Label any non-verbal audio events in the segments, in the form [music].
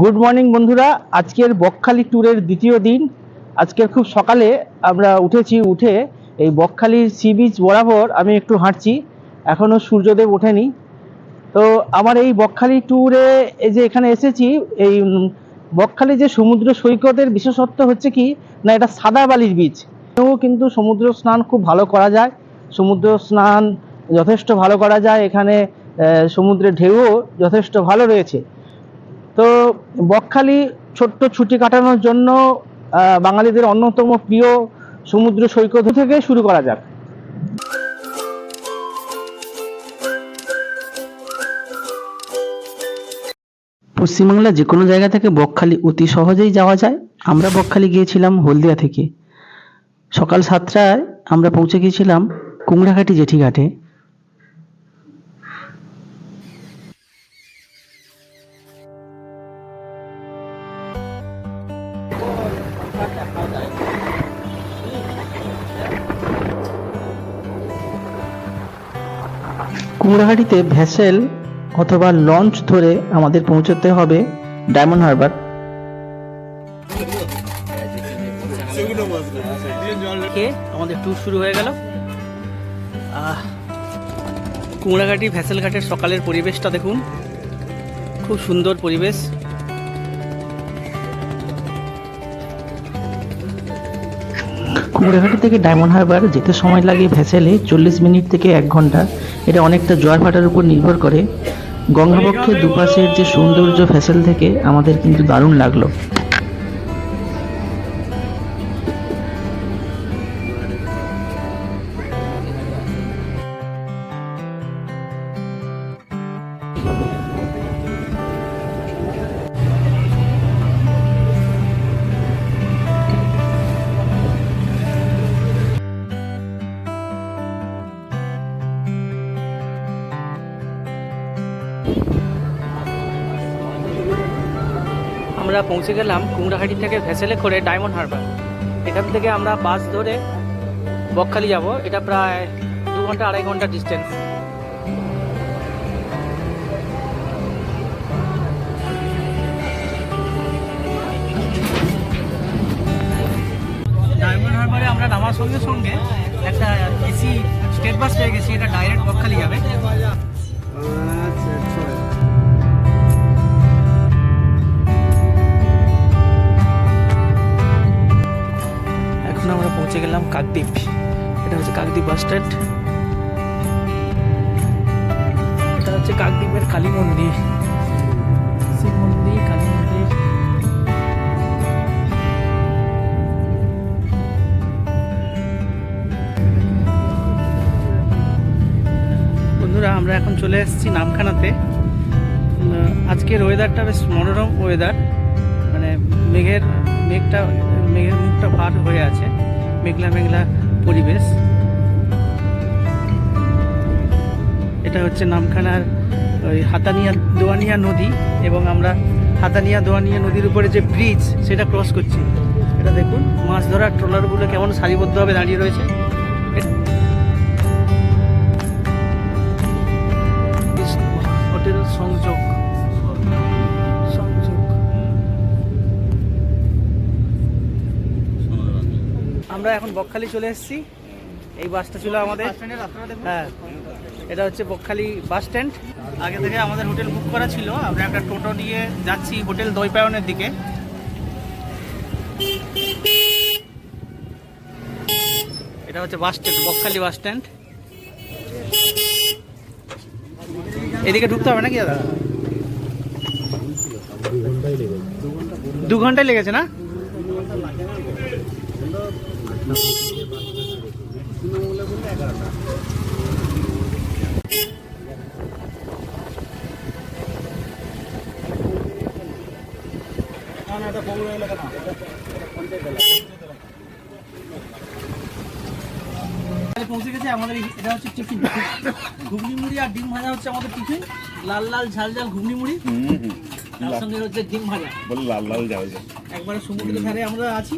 Good morning বন্ধুরা। আজকের বকখালি ট্যুরের দ্বিতীয় দিন। আজকের খুব সকালে আমরা উঠেছি, উঠে এই বকখালি সি বিচ বরাবর আমি একটু হাঁটছি। এখনও সূর্যদেব ওঠেনি। তো আমার এই বকখালি ট্যুরে এই যে এখানে এসেছি, এই বকখালি যে সমুদ্র সৈকতের বিশেষত্ব হচ্ছে কি, না এটা সাদা বালির বীচ। এও কিন্তু সমুদ্র স্নান খুব ভালো করা যায়। সমুদ্র স্নান যথেষ্ট ভালো করা যায়। এখানে সমুদ্রের ঢেউও যথেষ্ট ভালো রয়েছে। তো বকখালি ছোট্ট ছুটি কাটানোর জন্য বাঙালিদের অন্যতম প্রিয় সমুদ্র সৈকত থেকে শুরু করা যাক। পশ্চিমবাংলার যে কোনো জায়গা থেকে বকখালি অতি সহজেই যাওয়া যায়। আমরা বকখালি গিয়েছিলাম হলদিয়া থেকে। সকাল সাতটায় আমরা পৌঁছে গিয়েছিলাম কুমড়াঘাটি জেঠিঘাটে কুমড়াঘাটিতে ভেসেল অথবা লঞ্চ ধরে আমাদের পৌঁছতে হবে ডায়মন্ড হারবার। আমাদের ট্যুর শুরু হয়ে গেল। কুমড়াঘাটি ভ্যাসেল ঘাটের সকালের পরিবেশটা দেখুন। খুব সুন্দর পরিবেশ। কুমড়াঘাটি থেকে ডায়মন্ড হারবার যেতে সময় লাগে ভ্যাসেলে চল্লিশ মিনিট থেকে এক ঘণ্টা। এটা অনেকটা জোয়ার ভাটার উপর নির্ভর করে। গঙ্গাবক্ষে দুপাশের যে সৌন্দর্য ফ্যাসেল থেকে আমাদের কিন্তু দারুণ লাগল। পৌঁছে গেলাম কুমড়াহাটি থেকে ভেসেলে করে ডায়মন্ড হারবার। এখান থেকে আমরা বাস ধরে বকখালি যাব। এটা প্রায় দু ঘণ্টা, আড়াই ঘণ্টা ডিস্টেন্স ডায়মন্ড হারবারে আমরা নামার সঙ্গে সঙ্গে একটা এসি, স্টেট বাস পেয়ে গেছি। এটা ডাইরেক্ট বকখালি যাবে। পৌঁছে গেলাম কাকদ্বীপ। এটা হচ্ছে কাকদ্বীপ বাস স্ট্যান্ড। এটা হচ্ছে কাকদ্বীপের কালী মন্দির। শিব মন্দির, কালী মন্দির। বন্ধুরা, আমরা এখন চলে এসেছি নামখানাতে। আজকের ওয়েদারটা বেশ মনোরম ওয়েদার মানে মেঘের, মেঘটা, মেঘের মুখটা ভার হয়ে আছে। মেঘলা মেঘলা পরিবেশ। এটা হচ্ছে নামখানার ওই হাতানিয়া দোয়ানিয়া নদী এবং আমরা হাতানিয়া দোয়ানিয়া নদীর উপরে যে ব্রিজ সেটা ক্রস করছি। এটা দেখুন, মাছ ধরার ট্রলারগুলো কেমন সারিবদ্ধভাবে দাঁড়িয়ে রয়েছে। আমরা এখন বকখালি চলে এসেছি। এই বাসটা ছিল আমাদের। হ্যাঁ এটা হচ্ছে বকখালি বাস স্ট্যান্ড। আগে থেকে আমাদের হোটেল বুক করা ছিল। আমরা একটা টোটো নিয়ে যাচ্ছি হোটেল দইপায়নের দিকে। এটা হচ্ছে bus stand Bakkhali bus stand. এদিকে ঢুকতে হবে নাকি দাদা? দু ঘন্টায় লেগেছে না? তাহলে পৌঁছে গেছে আমাদের এটা হচ্ছে টিফিন। ঘুগনি মুড়ি আর ডিম ভাজা হচ্ছে আমাদের টিফিন। লাল লাল ঝাল ঝাল ঘুগনি মুড়ি তার সঙ্গে হচ্ছে ডিম ভাজা। লাল লাল ঝাল একবারে সমুদ্রের ধারে আমরা আছি।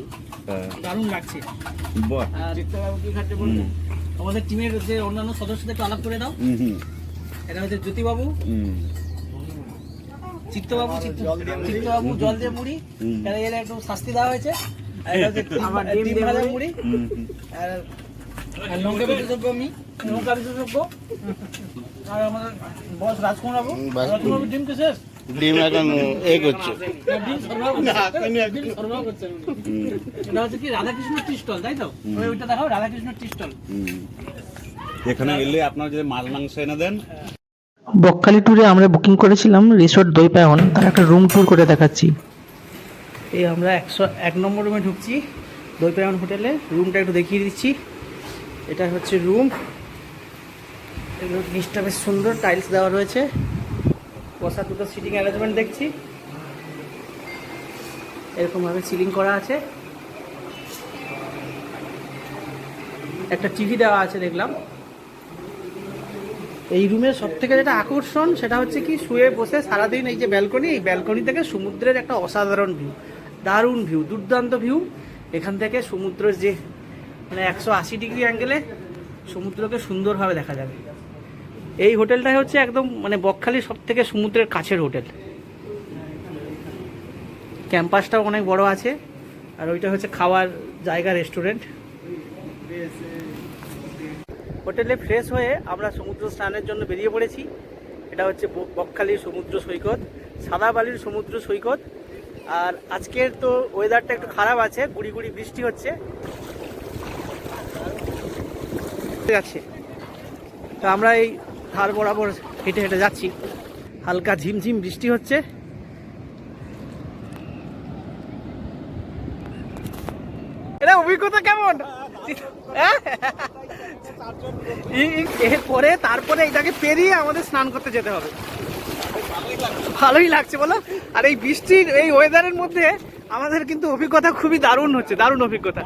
দারুণ লাগছে। আমাদের টিমের যে অন্যান্য সদস্যদের একটু আলাপ করে দাও। হুম হুম। এটা হচ্ছে জ্যোতিবাবু। চিত্তবাবু চিত্তবাবু জল দিয়ে মুড়ি। এখানে গেলে একটু শাস্তি দেওয়া হয়েছে। আর এটা হচ্ছে ডিম- ভাজা মুড়ি। আর আর লঙ্কা বিশেষজ্ঞ আমি। লঙ্কা বিশেষজ্ঞ। আর আমাদের বস রাজকুমার বাবু। রাজকুমার বাবু ডিম কে শেষ। ডিম এখন হচ্ছে করছে এখানে এলে আপনারা যদি মাছ মাংস এনে দেন। বকখালি ট্যুরে আমরা বুকিং করেছিলাম রিসোর্ট দইপায়ন। তার একটা রুম ট্যুর করে দেখাচ্ছি। এই আমরা একশো এক নম্বর রুমে ঢুকছি দইপায়ন হোটেলে। রুমটা একটু দেখিয়ে দিচ্ছি। এটা হচ্ছে রুম এগুলো বেশ সুন্দর টাইলস দেওয়া রয়েছে। বসার দুটো সিটিং অ্যারেঞ্জমেন্ট দেখছি। এরকমভাবে সিলিং করা আছে। একটা টিভি দেওয়া আছে দেখলাম। এই রুমের সব থেকে যেটা আকর্ষণ, সেটা হচ্ছে কি শুয়ে বসে সারাদিন এই যে ব্যালকনি এই ব্যালকনি থেকে সমুদ্রের একটা অসাধারণ ভিউ দারুণ ভিউ দুর্দান্ত ভিউ এখান থেকে সমুদ্রের যে মানে একশো আশি ডিগ্রি অ্যাঙ্গেলে সমুদ্রকে সুন্দরভাবে দেখা যাবে। এই হোটেলটাই হচ্ছে একদম মানে বকখালির সব থেকে সমুদ্রের কাছের হোটেল। ক্যাম্পাসটাও অনেক বড় আছে, আর ওইটা হচ্ছে খাওয়ার জায়গা রেস্টুরেন্ট। হোটেলে ফ্রেশ হয়ে আমরা সমুদ্র স্নানের জন্য বেরিয়ে পড়েছি। এটা হচ্ছে ব- বকখালির সমুদ্র সৈকত সাদা বালির সমুদ্র সৈকত। আর আজকের তো ওয়েদারটা একটু খারাপ আছে, গুড়ি গুড়ি বৃষ্টি হচ্ছে। যাচ্ছে। তো আমরা এই ধার বরাবর হেঁটে হেঁটে যাচ্ছি। হালকা ঝিমঝিম বৃষ্টি হচ্ছে। এটা অভিজ্ঞতা কেমন? হ্যাঁ? এরপরে, তারপরে এটাকে পেরিয়ে আমাদের স্নান করতে যেতে হবে। ভালোই লাগছে, বলো? আর এই বৃষ্টির, এই ওয়েদারের মধ্যে আমাদের কিন্তু অভিজ্ঞতা খুবই দারুণ হচ্ছে, দারুণ অভিজ্ঞতা।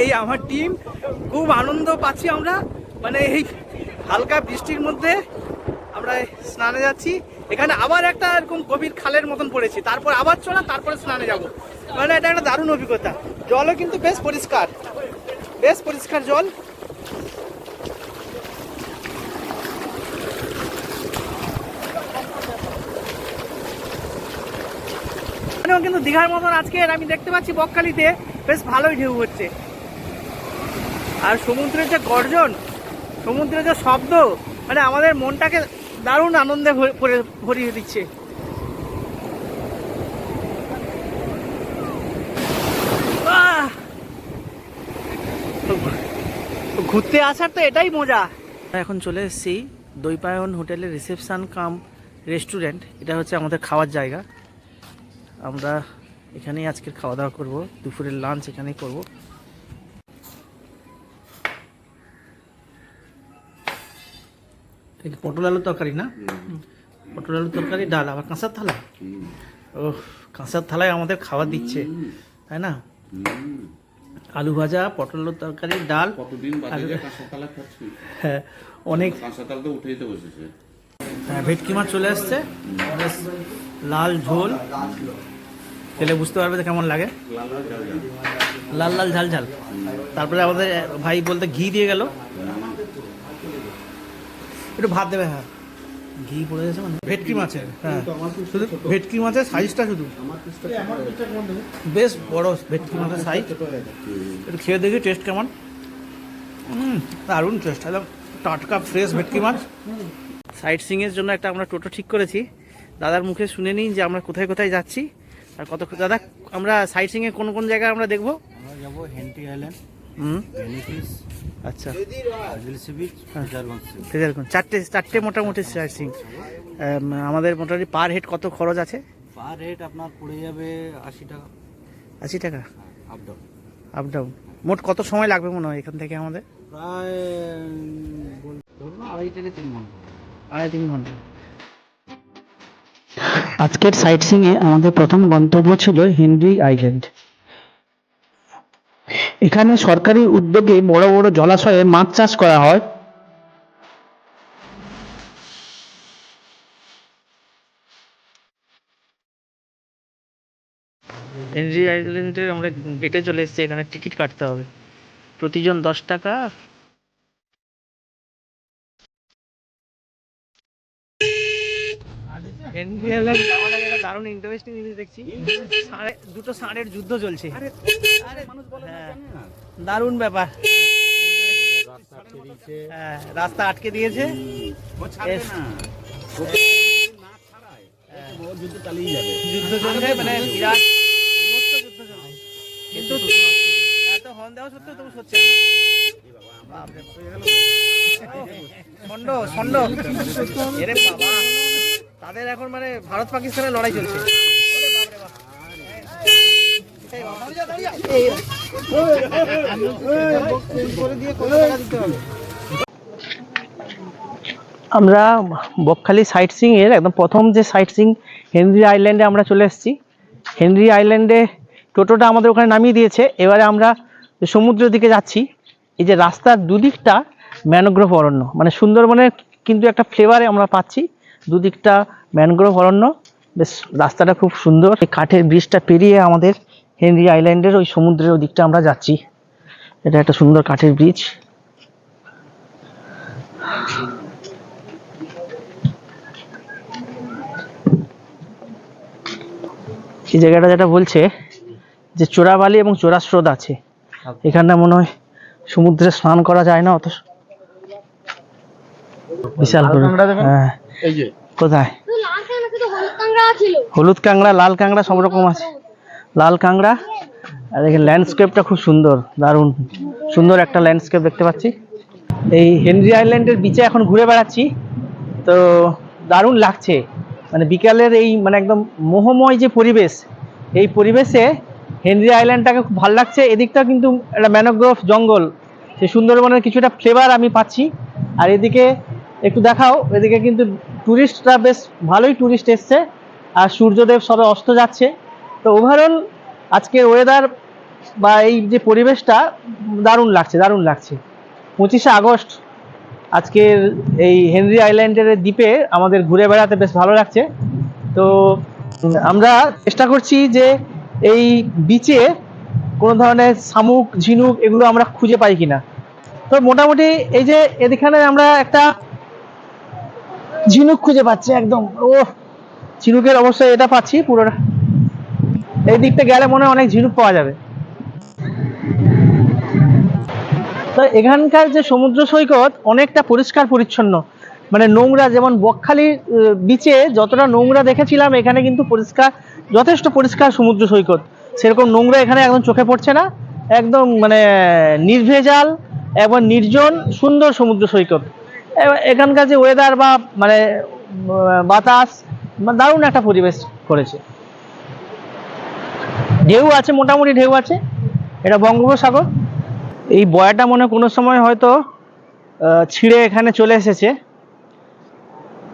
এই আমার টিম খুব আনন্দ পাচ্ছি আমরা। মানে এই হালকা বৃষ্টির মধ্যে আমরা স্নানে যাচ্ছি। এখানে আবার একটা এরকম গভীর খালের মতন পড়েছি। তারপর আবার চলা তারপরে স্নানে যাব। মানে এটা একটা দারুণ অভিজ্ঞতা। জলও কিন্তু বেশ পরিষ্কার। বেশ পরিষ্কার জল। কিন্তু দীঘার মতন আজকে আমি দেখতে পাচ্ছি বকখালিতে। বেশ ভালোই ঢেউ হচ্ছে। আর সমুদ্রের যে গর্জন, সমুদ্রের যে শব্দ মানে আমাদের মনটাকে দারুণ আনন্দে ভরে- ভরে- ভরিয়ে দিচ্ছে! ঘুরতে আসার তো এটাই মজা। এখন চলে এসেছি দইপায়ন হোটেলের রিসেপশান কাম রেস্টুরেন্ট। এটা হচ্ছে আমাদের খাওয়ার জায়গা। আমরা এখানেই আজকের খাওয়া দাওয়া করব দুপুরের লাঞ্চ এখানেই করব। পটল আলুর তরকারি না? পটল আলুর তরকারি ডাল আবার কাঁসার থালা? ও কাঁসার থালায় আমাদের খাবার দিচ্ছে তাই না? আলু ভাজা পটল তরকারি ডাল। কতদিন হ্যাঁ অনেক হ্যাঁ, ভেটকি মাছ চলে আসছে। লাল ঝোল। খেলে বুঝতে পারবে যে কেমন লাগে। লাল লাল ঝাল ঝাল। তারপরে আমাদের ভাই বলতে ঘি দিয়ে গেল। একটু ভাত দেবে হ্যাঁ। ঘি পড়ে গেছে মানে। ভেটকি মাছের হ্যাঁ। শুধু ভেটকি মাছের সাইজটা শুধু। বেশ বড় ভেটকি মাছের সাইজ একটু খেয়ে দেখি টেস্ট কেমন। দারুণ টেস্ট একদম টাটকা ফ্রেশ ভেটকি মাছ। সাইট সিংয়ের জন্য একটা আমরা টোটো ঠিক করেছি। দাদার মুখে শুনে নিই যে আমরা কোথায় কোথায় যাচ্ছি। আর কত দাদা আমরা সাইট সিংয়ে কোন কোন জায়গায় আমরা দেখব? আমরা যাব হেন্টি আইল্যান্ড হুম। আচ্ছা। চারটে চারটে মোটামুটি সাইট সিং আমাদের মোটামুটি পার হেড কত খরচ আছে? পার হেড আপনার পড়ে যাবে আশি টাকা। আশি টাকা? আপ ডাউন আপ ডাউন মোট কত সময় লাগবে মনে হয় এখান থেকে আমাদের? প্রায় ধরুন আড়াই থেকে তিন ঘণ্টা। আড়াই তিন ঘণ্টা। আজকের সাইট সিংয়ে আমাদের প্রথম গন্তব্য ছিল হেনরি আইল্যান্ড এখানে সরকারি উদ্যোগে বড় বড় জলাশয়ে মাছ চাষ করা হয়। হেনরি আইল্যান্ডে আমরা গেটে চলে এসেছি, এখানে টিকিট কাটতে হবে। প্রতিজন দশ টাকা দারুণ ইন্টারেস্টিং জিনিস দেখছি। দুটো ষাঁড়ের যুদ্ধ চলছে। হ্যাঁ, দারুণ ব্যাপার। হ্যাঁ, রাস্তা আটকে দিয়েছে। এস। যুদ্ধ চালিয়ে যাবে। যুদ্ধ চলছে মানে বিরাট যুদ্ধ চলছে। কিন্তু এত হর্ন দেওয়া সত্ত্বেও তবু সচ্ছে না বাপরে, ষণ্ড ষণ্ড এরে বাবা। তাদের এখন মানে ভারত পাকিস্তানের লড়াই চলছে? আমরা বকখালি সাইট সিং এর একদম প্রথম যে সাইট সিং হেনরি আইল্যান্ডে আমরা চলে এসেছি। হেনরি আইল্যান্ডে টোটোটা আমাদের ওখানে নামিয়ে দিয়েছে। এবারে আমরা সমুদ্রের দিকে যাচ্ছি। এই যে রাস্তার দুদিকটা ম্যানগ্রোভ অরণ্য। মানে সুন্দরবনের কিন্তু একটা ফ্লেভারে আমরা পাচ্ছি। দুদিকটা ম্যানগ্রোভ অরণ্য। বেশ রাস্তাটা খুব সুন্দর। এই কাঠের ব্রিজটা পেরিয়ে আমাদের হেনরি আইল্যান্ডের ওই সমুদ্রের ওই দিকটা আমরা যাচ্ছি। এটা একটা সুন্দর কাঠের ব্রিজ এই জায়গাটা যেটা বলছে যে চোরাবালি এবং চোরা স্রোত আছে। এখানটা মনে হয় সমুদ্রে স্নান করা যায় না অত বিশাল হ্যাঁ। এই যে কোথায়? কাঁকড়া হলুদ কাঁকড়া কাংড়া লাল কাংড়া সব রকম আছে। লাল কাংড়া আর এখানে ল্যান্ডস্কেপটা খুব সুন্দর দারুণ। সুন্দর একটা ল্যান্ডস্কেপ দেখতে পাচ্ছি। এই হেনরি আইল্যান্ডের বিচে এখন ঘুরে বেড়াচ্ছি। তো দারুণ লাগছে। মানে বিকালের এই মানে একদম মোহময় যে পরিবেশ এই পরিবেশে হেনরি আইল্যান্ডটাকে খুব ভালো লাগছে। এদিকটা কিন্তু একটা ম্যানোগ্রোভ জঙ্গল। সেই সুন্দরবনের কিছুটা ফ্লেভার আমি পাচ্ছি। আর এদিকে একটু দেখাও। এদিকে কিন্তু টুরিস্টরা বেশ ভালোই টুরিস্ট এসছে। আর সূর্যদেব সবে অস্ত যাচ্ছে। তো ওভারঅল আজকের ওয়েদার বা এই যে পরিবেশটা দারুণ লাগছে দারুণ লাগছে। পঁচিশে আগস্ট আজকের এই হেনরি আইল্যান্ডের দ্বীপে আমাদের ঘুরে বেড়াতে বেশ ভালো লাগছে। তো আমরা চেষ্টা করছি যে এই বিচে কোনো ধরনের শামুক, ঝিনুক এগুলো আমরা খুঁজে পাই কিনা। তো মোটামুটি এই যে এখানে আমরা একটা ঝিনুক খুঁজে পাচ্ছি একদম। ও ঝিনুকের অবশ্যই এটা পাচ্ছি পুরোটা এই দিকটা গেলে মনে হয় অনেক ঝিনুক পাওয়া যাবে। তো এখানকার যে সমুদ্র সৈকত অনেকটা পরিষ্কার পরিচ্ছন্ন। মানে নোংরা যেমন বকখালি বিচে যতটা নোংরা দেখেছিলাম, এখানে কিন্তু পরিষ্কার, যথেষ্ট পরিষ্কার সমুদ্র সৈকত। সেরকম নোংরা এখানে একদম চোখে পড়ছে না। একদম মানে নির্ভেজাল এবং নির্জন, সুন্দর সমুদ্র সৈকত। এখানকার যে ওয়েদার বা মানে বাতাস মানে দারুণ একটা পরিবেশ করেছে। ঢেউ আছে, মোটামুটি ঢেউ আছে। এটা বঙ্গোপসাগর। এই বয়াটা মনে কোনো সময় হয়তো ছিঁড়ে এখানে চলে এসেছে।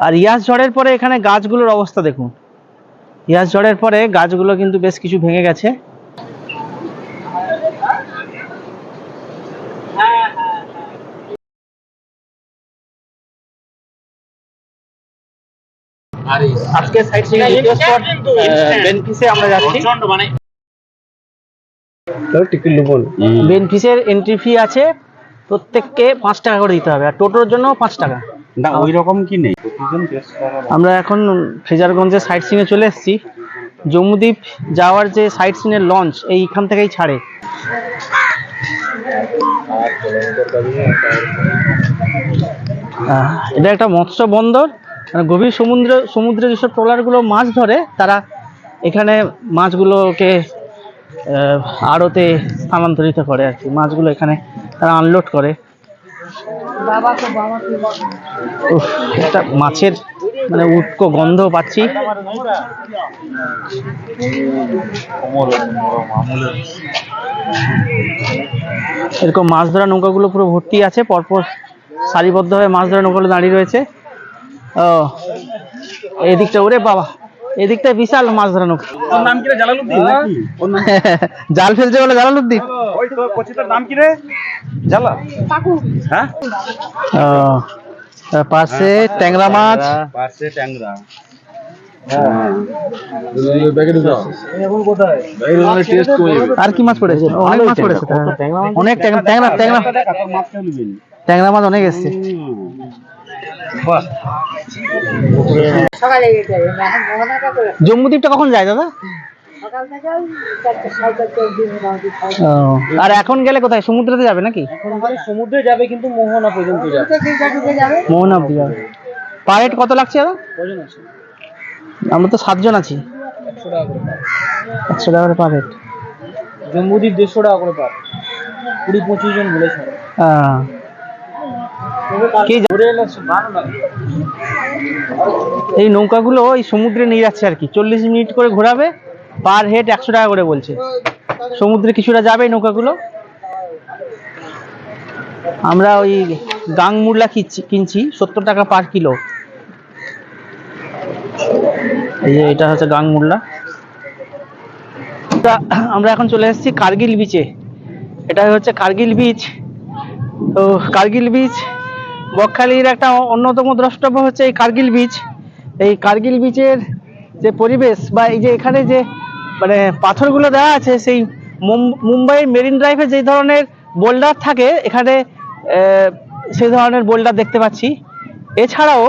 আর ইয়াস ঝড়ের পরে এখানে গাছগুলোর অবস্থা দেখুন। ইয়াস ঝড়ের পরে গাছগুলো কিন্তু বেশ কিছু ভেঙে গেছে। আজকে সাইড সিং দ্বিতীয় স্পট বেনফিসে আমরা যাচ্ছি। বেনফিসের এন্ট্রি ফি আছে প্রত্যেককে পাঁচ টাকা করে দিতে হবে আর টোটোর জন্য পাঁচ টাকা। না ওই রকম কি নেই? আমরা এখন ফ্রেজারগঞ্জের সাইট সিনে চলে এসেছি। জম্মুদ্বীপ যাওয়ার যে সাইট সিনের লঞ্চ এইখান থেকেই ছাড়ে। এটা একটা মৎস্য বন্দর। মানে গভীর সমুদ্র সমুদ্রে যেসব ট্রলারগুলো মাছ ধরে তারা এখানে মাছগুলোকে আড়তে স্থানান্তরিত করে আর কি। মাছগুলো এখানে তারা আনলোড করে। একটা মাছের মানে উটকো গন্ধ পাচ্ছি। এরকম মাছ ধরা নৌকাগুলো পুরো ভর্তি আছে পরপর সারিবদ্ধভাবে মাছ ধরা নৌকাগুলো দাঁড়িয়ে রয়েছে। ও এদিকটা ওরে বাবা এদিকটা বিশাল মাছ ধরানো ওর নাম কি রে? জালালউদ্দিন নাকি জাল ফেলছে বলে জালালুদ্দিন ওই তো কোচিটার নাম কি রে? জালা। হ্যাঁ? ও, পাশে ট্যাংরা মাছ। পাশে ট্যাংরা। আর কি মাছ পড়েছে? অনেক মাছ পড়েছে। অনেক ট্যাংরা ট্যাংরা ট্যাংরা ট্যাংরা। মাছ অনেক এসছে। জম্মুদ্বীপটা কখন যায় দাদা? আর এখন গেলে কোথায়? সমুদ্রেতে যাবে নাকি? সমুদ্রে যাবে কিন্তু মোহনা পর্যন্ত যাবে। মোহনা অব্দি যাবে। পার হেড কত লাগছে দাদা? আমরা তো সাতজন আছি। একশো টাকা করে পার। হেড। জম্বুদ্বীপ দেড়শো টাকা করে পার। কুড়ি পঁচিশ জন বলেছে। এই নৌকাগুলো এই সমুদ্রে নিয়ে যাচ্ছে আর কি। চল্লিশ মিনিট করে ঘোরাবে, পার হেড একশো টাকা করে বলছে। সমুদ্রে কিছুটা যাবে এই নৌকাগুলো। আমরা ওই গাং মুরলা কিনছি, সত্তর টাকা পার কিলো। এই যে এটা হচ্ছে গাং মুরলা তা আমরা এখন চলে এসেছি কার্গিল বিচে এটা হচ্ছে কার্গিল বিচ তো কার্গিল বিচ বকখালির একটা অন্যতম দ্রষ্টব্য হচ্ছে এই কার্গিল বিচ এই কার্গিল বিচের যে পরিবেশ বা এই যে এখানে যে মানে পাথরগুলো দেওয়া আছে, সেই মুম- মুম্বাইয়ের মেরিন ড্রাইভে যে ধরনের বোল্ডার থাকে, এখানে সেই ধরনের বোল্ডার দেখতে পাচ্ছি। এছাড়াও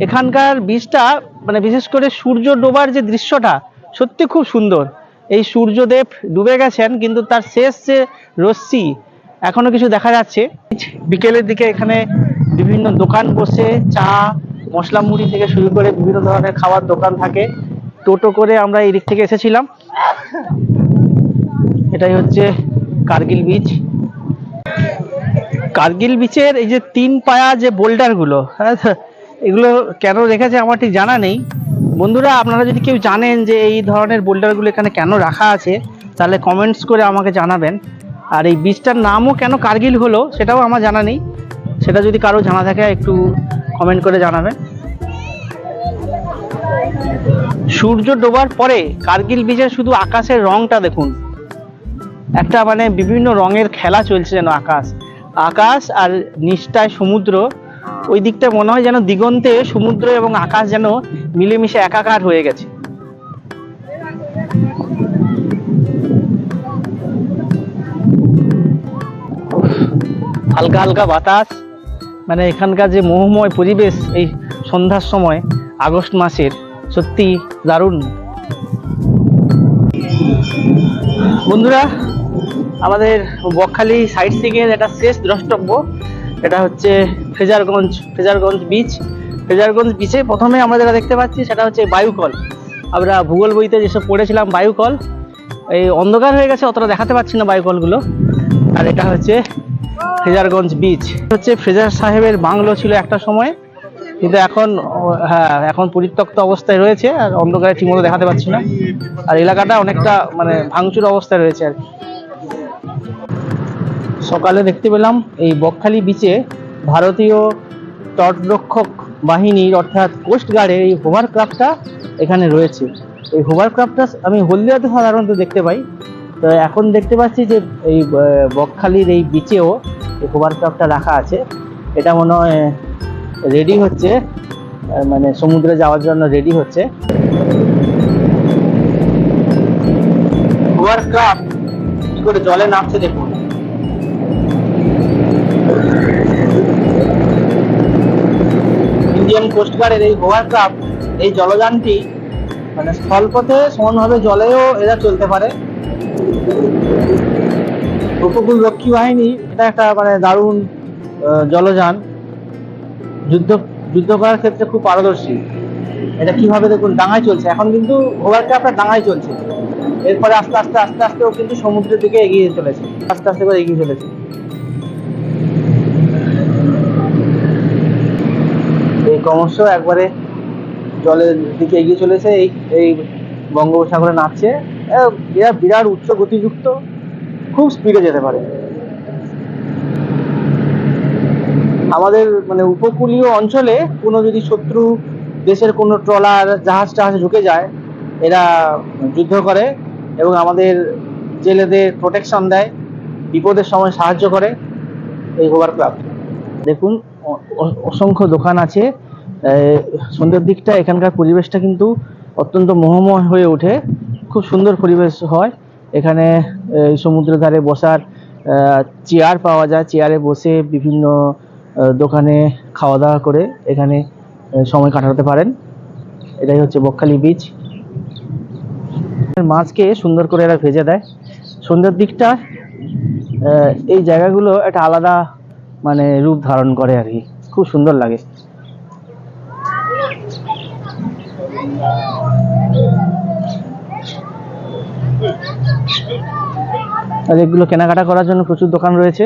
এখানকার বীজটা মানে বিশেষ করে সূর্য ডোবার যে দৃশ্যটা, সত্যি খুব সুন্দর। এই সূর্যদেব ডুবে গেছেন, কিন্তু তার শেষ যে রশ্মি, এখনও কিছু দেখা যাচ্ছে। বিকেলের দিকে এখানে বিভিন্ন দোকান বসে চা, মশলা মুড়ি থেকে শুরু করে বিভিন্ন ধরনের খাবার দোকান থাকে। টোটো করে আমরা এই দিক থেকে এসেছিলাম। এটাই হচ্ছে কার্গিল বিচ কার্গিল বিচের এই যে তিন পায়া যে বোল্ডারগুলো হ্যাঁ এগুলো কেন রেখেছে আমার ঠিক জানা নেই। বন্ধুরা, আপনারা যদি কেউ জানেন যে এই ধরনের বোল্ডারগুলো এখানে কেন রাখা আছে, তাহলে কমেন্টস করে আমাকে জানাবেন। আর এই বীজটার নামও কেন কার্গিল হলো, সেটাও আমার জানা নেই। সেটা যদি কারও জানা থাকে, একটু কমেন্ট করে জানাবেন। সূর্য ডোবার পরে কার্গিল বিচের শুধু আকাশের রংটা দেখুন। একটা মানে বিভিন্ন রঙের খেলা চলছে যেন আকাশ। আকাশ আর নিচটায় সমুদ্র, ওই দিকটা মনে হয় যেন দিগন্তে সমুদ্র এবং আকাশ যেন মিলেমিশে একাকার হয়ে গেছে। হালকা হালকা বাতাস। মানে এখানকার যে মোহময় পরিবেশ এই সন্ধ্যার সময়, আগস্ট মাসের, সত্যি দারুণ। বন্ধুরা, আমাদের বকখালি সাইট সিংয়ের এটা শেষ দ্রষ্টব্য, এটা হচ্ছে ফেজারগঞ্জ ফেজারগঞ্জ বিচ ফেজারগঞ্জ বিচে প্রথমে আমরা যেটা দেখতে পাচ্ছি, সেটা হচ্ছে বায়ুকল। আমরা ভূগোল বইতে যেসব পড়েছিলাম বায়ুকল, এই অন্ধকার হয়ে গেছে, অতটা দেখাতে পাচ্ছি না বায়ুকলগুলো। আর এটা হচ্ছে ফ্রেজারগঞ্জ বিচ হচ্ছে ফ্রেজার সাহেবের বাংলো ছিল একটা সময়, কিন্তু এখন হ্যাঁ এখন পরিত্যক্ত অবস্থায় রয়েছে, আর অন্ধকারে ঠিকমতো দেখাতে পাচ্ছি না। আর এলাকাটা অনেকটা মানে ভাঙচুর অবস্থায় রয়েছে আর। সকালে দেখতে পেলাম এই বকখালি বিচে ভারতীয় তটরক্ষক বাহিনীর, অর্থাৎ কোস্ট গার্ডের এই হোভারক্রাফটটা এখানে রয়েছে। এই হোভারক্রাফটটা আমি হলদিয়াতে সাধারণত দেখতে পাই। তো এখন দেখতে পাচ্ছি যে এই বকখালির এই বিচেও এই হোভারক্রাফটটা রাখা আছে। এটা মনে হয় রেডি হচ্ছে। মানে সমুদ্রে যাওয়ার জন্য রেডি হচ্ছে। কি করে জলে নামছে দেখুন। ইন্ডিয়ান কোস্ট গার্ডের এই হোভারক্রাফট এই জলযানটি মানে স্থলপথে সমানভাবে জলেও এরা চলতে পারে। উপকূল রক্ষী বাহিনী, এটা একটা মানে দারুণ জলযান। যুদ্ধ যুদ্ধ করার ক্ষেত্রে খুব পারদর্শী। এটা কীভাবে দেখুন, ডাঙায় চলছে। এখন কিন্তু হোভারক্রাফটটা ডাঙায় চলছে। এরপরে আস্তে আস্তে আস্তে আস্তে ও কিন্তু সমুদ্রের দিকে এগিয়ে চলেছে। আস্তে আস্তে করে এগিয়ে চলেছে। এই ক্রমশ একবারে জলের দিকে এগিয়ে চলেছে। এই এই বঙ্গোপসাগরে নাচছে এরা বিরাট উচ্চ গতিযুক্ত। খুব স্পিডে যেতে পারে। আমাদের মানে উপকূলীয় অঞ্চলে কোনো যদি শত্রু দেশের কোনো ট্রলার, জাহাজ টাহাজ ঢুকে যায়, এরা যুদ্ধ করে এবং আমাদের জেলেদের প্রোটেকশন দেয়, বিপদের সময় সাহায্য করে এই হোভার ক্লাব দেখুন অসংখ্য দোকান আছে। সন্ধ্যের দিকটা, এখানকার পরিবেশটা কিন্তু অত্যন্ত মোহময় হয়ে ওঠে। খুব সুন্দর পরিবেশ হয়। এখানে এই সমুদ্রের ধারে বসার চেয়ার পাওয়া যায়। চেয়ারে বসে বিভিন্ন দোকানে খাওয়া দাওয়া করে এখানে সময় কাটাতে পারেন। এটাই হচ্ছে বকখালি বিচ মাছকে সুন্দর করে এরা ভেজে দেয়। সন্ধ্যের দিকটা এই জায়গাগুলো একটা আলাদা মানে রূপ ধারণ করে আর কি। খুব সুন্দর লাগে। আর এগুলো কেনাকাটা করার জন্য প্রচুর দোকান রয়েছে।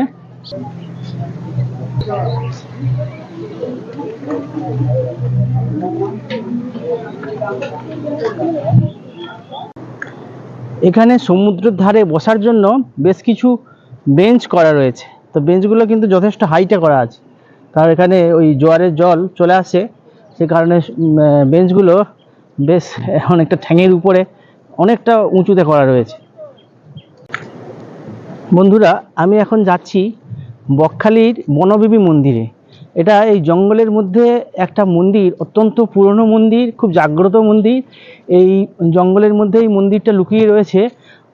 এখানে সমুদ্রের ধারে বসার জন্য বেশ কিছু বেঞ্চ করা রয়েছে। তো বেঞ্চগুলো কিন্তু যথেষ্ট হাইটে করা আছে। কারণ এখানে ওই জোয়ারের জল চলে আসে, সে কারণে বেঞ্চগুলো বেশ অনেকটা ঠ্যাঙের উপরে অনেকটা উঁচুতে করা রয়েছে। বন্ধুরা, আমি এখন যাচ্ছি বকখালির বনবিবি মন্দিরে। এটা এই জঙ্গলের মধ্যে একটা মন্দির, অত্যন্ত পুরনো মন্দির, খুব জাগ্রত মন্দির। এই জঙ্গলের মধ্যে এই মন্দিরটা লুকিয়ে রয়েছে।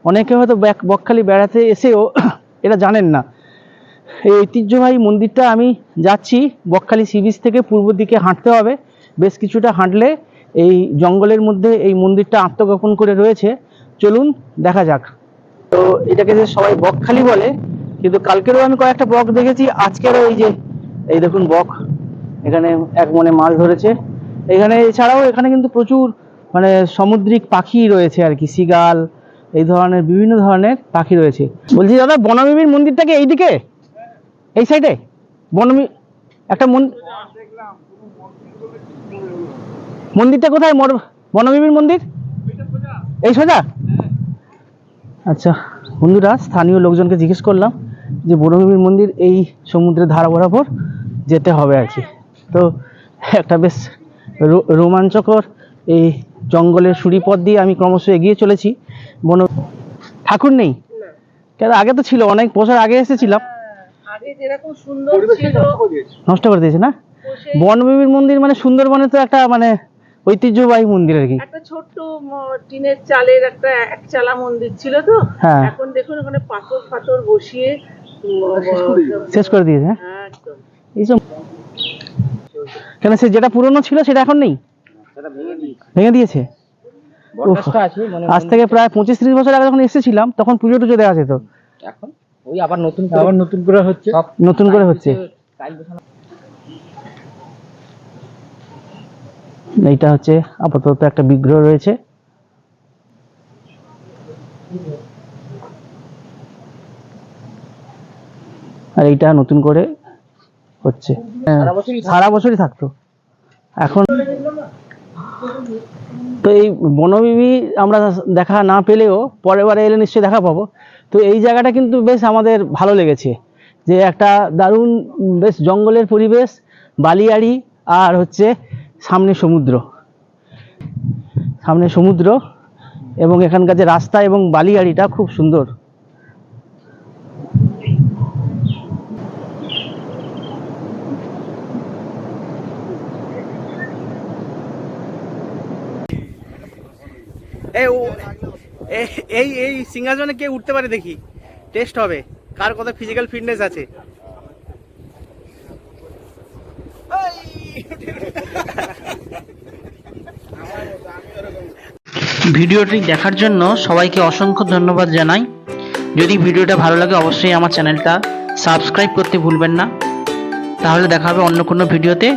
অনেকে হয়তো বকখালি বেড়াতে এসেও [coughs] এটা জানেন না। এই ঐতিহ্যবাহী মন্দিরটা আমি যাচ্ছি, বকখালি সি বিচ থেকে পূর্ব দিকে হাঁটতে হবে। বেশ কিছুটা হাঁটলে এই জঙ্গলের মধ্যে এই মন্দিরটা আত্মগোপন করে রয়েছে। চলুন, দেখা যাক। তো এটাকে যে সবাই বকখালি বলে, কিন্তু কালকেরও আমি কয়েকটা বক দেখেছি, আজকেরও এই যে, এই দেখুন বক, এখানে এক মনে মাছ ধরেছে। এখানে এছাড়াও এখানে কিন্তু প্রচুর মানে সামুদ্রিক পাখি রয়েছে আর কি সিগাল এই ধরনের, বিভিন্ন ধরনের পাখি রয়েছে। বলছি দাদা বনবিবির মন্দিরটাকে এইদিকে? এই সাইডে? বনবি একটা মন, মন্দিরটা কোথায়? বনবিবির মন্দির? এই সোজা? আচ্ছা বন্ধুরা স্থানীয় লোকজনকে জিজ্ঞেস করলাম যে বনভূমির মন্দির এই সমুদ্রের ধারা বরাবর যেতে হবে আর কি। তো একটা বেশ রো- রোমাঞ্চকর এই জঙ্গলের সুড়িপথ দিয়ে আমি ক্রমশ এগিয়ে চলেছি। বন ঠাকুর নেই? কেন আগে তো ছিল অনেক বছর আগে এসেছিলাম। আগে যেরকম সুন্দর ছিল। নষ্ট করে দিয়েছে না? বনভূমির মন্দির মানে সুন্দরবনে তো একটা মানে ঐতিহ্যবাহী মন্দির আর কি। একটা ছোট্ট টিনের চালের একটা একচালা মন্দির ছিল তো। হ্যাঁ। এখন দেখুন ওখানে পাথর ফাথর বসিয়ে শেষ করে দিয়েছে। হ্যাঁ? হ্যাঁ, এইসব কেন সে যেটা পুরনো ছিল সেটা এখন নেই? ভেঙে দিয়েছে। আজ থেকে প্রায় পঁচিশ ত্রিশ বছর আগে যখন এসেছিলাম তখন পুজো টুজো দেওয়া যেত। এখন ওই আবার নতুন আবার নতুন করে হচ্ছে। নতুন করে হচ্ছে। এইটা হচ্ছে আপাতত একটা বিগ্রহ রয়েছে। আর এইটা নতুন করে হচ্ছে। হ্যাঁ, সারা বছরই থাকতো। এখন তো এই বনবিবি আমরা দেখা না পেলেও পরের বারে এলে নিশ্চয়ই দেখা পাবো। তো এই জায়গাটা কিন্তু বেশ আমাদের ভালো লেগেছে। যে একটা দারুণ বেশ জঙ্গলের পরিবেশ বালিয়াড়ি আর হচ্ছে সামনে সমুদ্র। সামনে সমুদ্র এবং এখানকার যে রাস্তা এবং বালিয়াড়িটা খুব সুন্দর। এই এই সিংহাসনে কে উঠতে পারে দেখি। টেস্ট হবে। কার কত ফিজিক্যাল ফিটনেস আছে? ভিডিওটি দেখার জন্য সবাইকে অসংখ্য ধন্যবাদ জানাই। যদি ভিডিওটা ভালো লাগে, অবশ্যই আমার চ্যানেলটা সাবস্ক্রাইব করতে ভুলবেন না। তাহলে দেখা হবে অন্য কোনো ভিডিওতে।